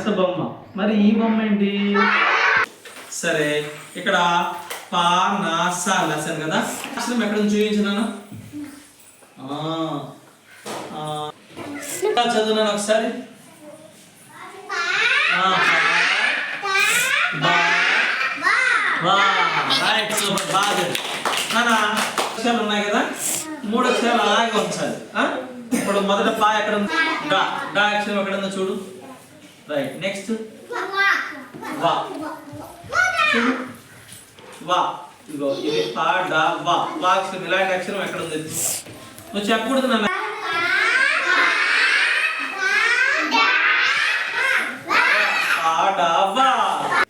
పనస బొమ్మ. మరి ఈ బొమ్మ ఏంటి? సరే ఇక్కడ పా నా సా లెసన్ కదా. అసలు ఎక్కడ చూపించినాను? చదువునాను ఒకసారి? నానా అక్షరాలు ఉన్నాయి కదా? మూడు అక్షరాలు అలాగే ఉంచాలి. ఆ? ఇప్పుడు మొదట పా ఎక్కడ ఉంది? డా డా అక్షరం ఎక్కడ ఉందో చూడు. రైట్ నెక్స్ట్ వా వా ఇదిగో ఇది పా డా వా. వా అక్షరం ఇలాంటి అక్షరం ఎక్కడ ఉంది? నువ్వు చెప్పకూడదు నాన్న.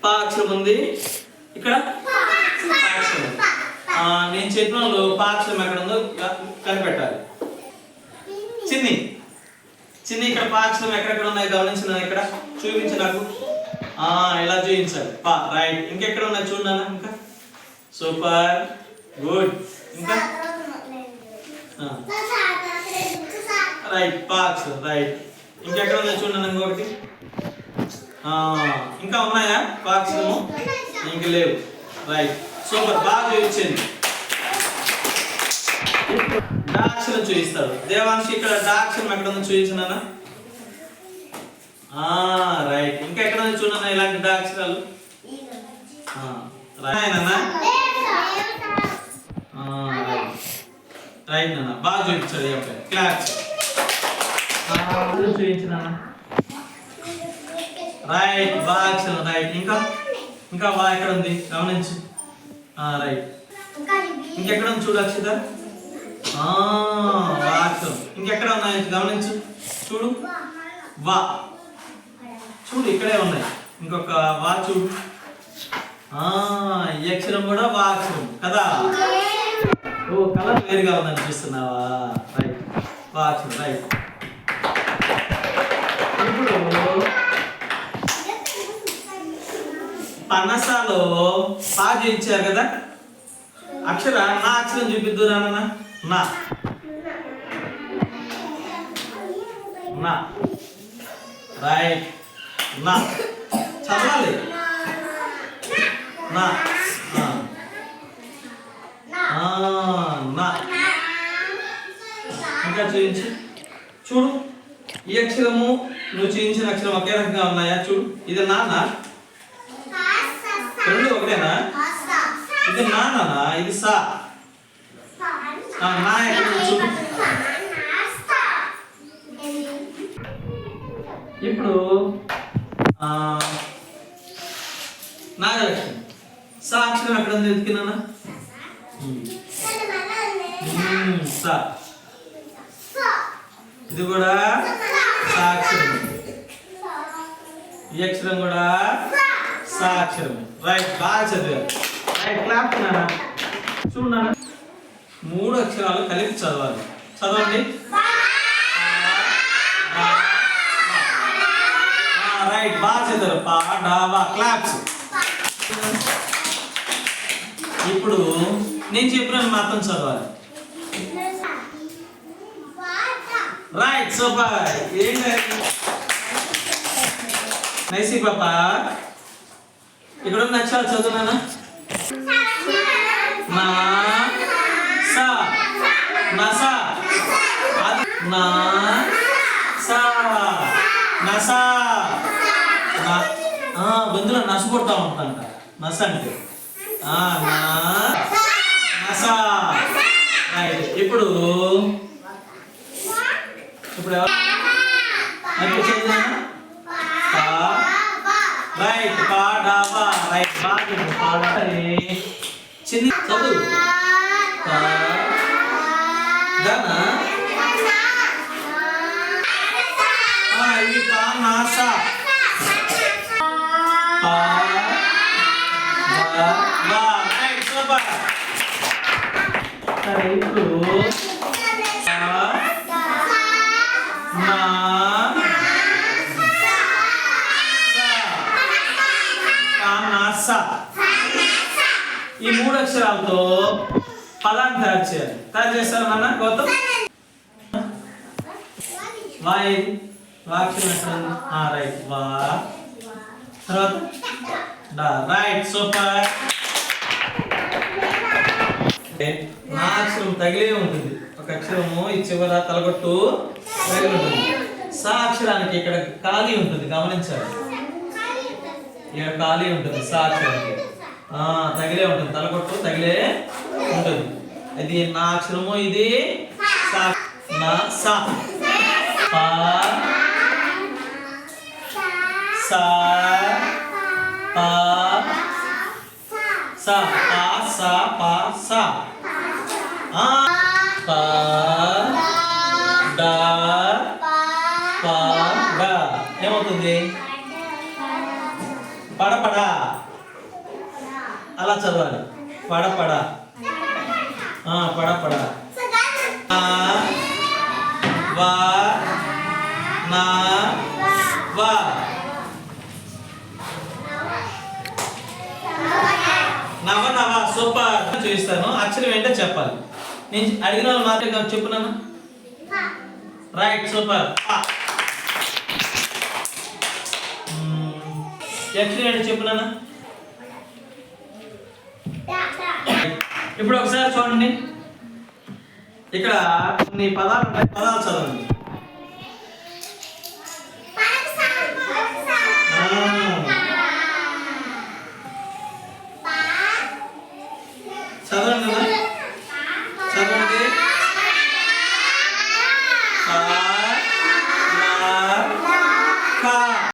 పా అక్షరం ఉంది. ఇక్కడ? అక్షరం నేను చెప్పిన వాళ్ళు పా అక్షరం ఎక్కడ ఉందో కనిపెట్టాలి. చిన్న ఇక్కడ పా ఎక్కడెక్కడ ఉన్నాయి? గమనించిన ఇక్కడ? చూపించు నాకు. ఆ ఇలా చూపించాలి. పా రైట్. ఇంకెక్కడ ఉన్నాయి? చూడాలా ఇంకా. సూపర్. గుడ్. ఇంకా? రైట్. పాక్స్ రైట్. ఇంకెక్కడ ఉన్నాయి? చూడనా ఇంకొకటి. ఇంకా ఉన్నాయా? పాక్స్ అక్షరము ఇంక లేవు. రైట్. సూపర్. బాగా చూపించింది. దాక్షను చూపిస్తాడు దేవాంశి ఇక్కడ డాక్షరం ఎక్కడ ఉందో చూపించినానా ఆ రైట్ ఇంకా ఎక్కడ ఉంది చూడన్నా ఇలాంటి డాక్షరాలు రైట్ నాన్న. రైట్ నాన్న. బాగా చూపించాడు ఈ అబ్బాయి. క్లాస్ చూపించిన రైట్ బాగా రైట్ ఇంకా? ఇంకా బాగా ఎక్కడ ఉంది? గమనించు. రైట్ ఇంకెక్కడ ఉంది చూడు అక్షిత? ఆ, ఇంకెక్కడ ఉన్నాయి? గమనించు. చూడు. వా. చూడు ఇక్కడే ఉన్నాయి. ఇంకొక వా చూడు. ఈ అక్షరం కూడా వా అక్షరం. కదా? ఓ కలర్ వేరుగా ఉందని అనిపిస్తున్నావా రైట్ వా అక్షరం రైట్ ఇప్పుడు పనసలో పా చేయించారు కదా? అక్షర? నా అక్షరం చూపిద్దురా నాన్న. నా. నా. రైట్ నా. చదవాలి. నా. నా. ఇంకా చూపించు. చూడు. ఈ అక్షరము నువ్వు చూపించిన అక్షరం ఒకే రకంగా ఉన్నాయా? చూడు. ఇది నాన్న రెండు ఒకటేనా? ఇది నాన్న ఇది సా. నా ఇప్పుడు ఆ, నాగలక్ష్మి సా అక్షరం ఎక్కడ ఉంది మ్మ్, సా. ఇది కూడా సా అక్షరం ఈ అక్షరం కూడా సా అక్షరం రైట్ బాగా చదివారు. రైట్ క్లాప్ నాన్న. చూడు నాన్న. మూడు అక్షరాలు కలిపి చదవాలి. చదవండి. రైట్ బాగా చదివారు. పా డావా క్లాప్స్ ఇప్పుడు నేను చెప్పిన మాత్రం చదవాలి. రైట్ సూపర్ ఏం నైసి పాప ఇక్కడ ఉన్న అక్షరాలు చదువునానా నా సా నా సా అది నా సా నా సా. నా ఆ, గొంతులో నస కొడతా ఉంటుందంట నస అంటే ఆ, నా నస రైట్ ఇప్పుడు ఇప్పుడు ఎవరు? ఇప్పుడు పా. రైట్ పా. డా పా రైట్ బాగా పా డా చిన్ని చదువు. పా. సా ఈ మూడు అక్షరాలతో పదాన్ని తయారు చేయాలి తయారు చేస్తారు నాన్న గౌతమ్ వా ఏది వా ఎక్కడ ఆ రైట్ వా. తర్వాత? డా రైట్ సూపర్ నా అక్షరం తగిలే ఉంటుంది. ఒక అక్షరము ఈ చివర తలగొట్టు తగిలి ఉంటుంది. సా అక్షరానికి ఇక్కడ ఖాళీ ఉంటుంది గమనించాలి. ఇక్కడ ఖాళీ ఉంటుంది సా అక్షరానికి తగిలే ఉంటుంది తలగొట్టు తగిలే ఉంటుంది. ఇది నా అక్షరము ఇది సా నా సా పా సా పా సా పా సా పా సా ఆ పా డా పా డా ఏమవుతుంది? పడపడా. అలా చదవాలి. పడపడా. ఆ పడపడా. అక్షరం ఏంటో చెప్పాలి. నేను అడిగిన వాళ్ళు మాత్రం చెప్పున్నాను రైట్ సూపర్ ఎక్స్ ఏంటో చెప్పున్నానా ఇప్పుడు ఒకసారి చూడండి. ఇక్కడ కొన్ని పదాలు ఉన్నాయి పదాలు చదవండి చదవండి.